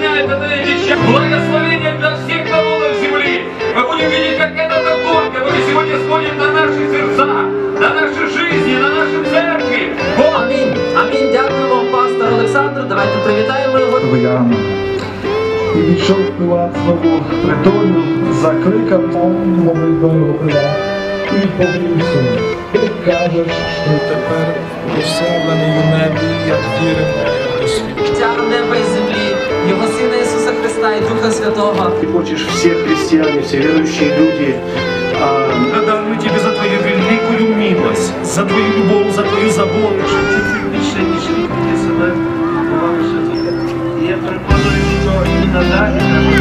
исполняет это вещи. Благословение для всех народов земли. Мы будем видеть, как эта догонка, мы сегодня смотрим на наши сердца, на наши жизни, на наши церкви. Вот. Аминь. Аминь. Дякую вам, пастор Олександр. Давайте привітаємо його. Яну. І відчув Пилат знову притою, закликав молитвою Пилат і повів собі. Ти кажеш, що тепер прославлений в небі, як віримо, досвідчу. Ісуса Христа і Духа Святого. Ты хочешь все христиане, все верующие люди а, Благодарны тебе за твою великую милость, за твою любовь, за твою заботу. І я переконую, що і надалі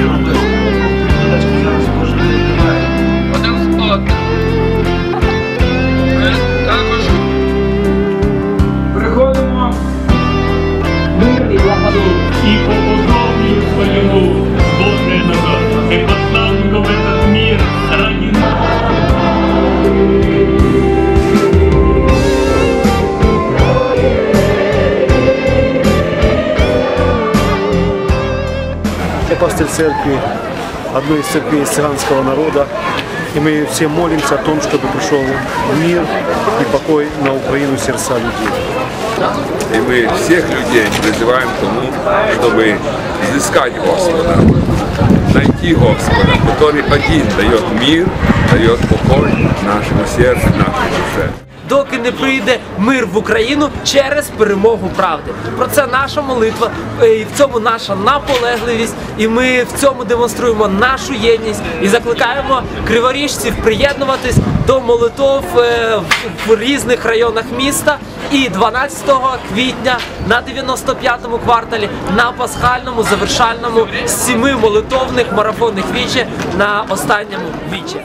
Я пастырь церкви, одной из церквей цыганского народа. И мы все молимся о том, чтобы пришел мир и покой на Украину сердца людей. И мы всех людей призываем к тому, чтобы изыскать Господа, найти Господа, который один дает мир, дает покой нашему сердцу, нашей душе. Доки не прийде мир в Україну через перемогу правди. Про це наша молитва, е, і в цьому наша наполегливість. І ми в цьому демонструємо нашу єдність і закликаємо криворіжців приєднуватись до молитов е, в- різних районах міста. І 12 квітня на 95-му кварталі на пасхальному завершальному сіми молитовних марафонних вічі на останньому вічі.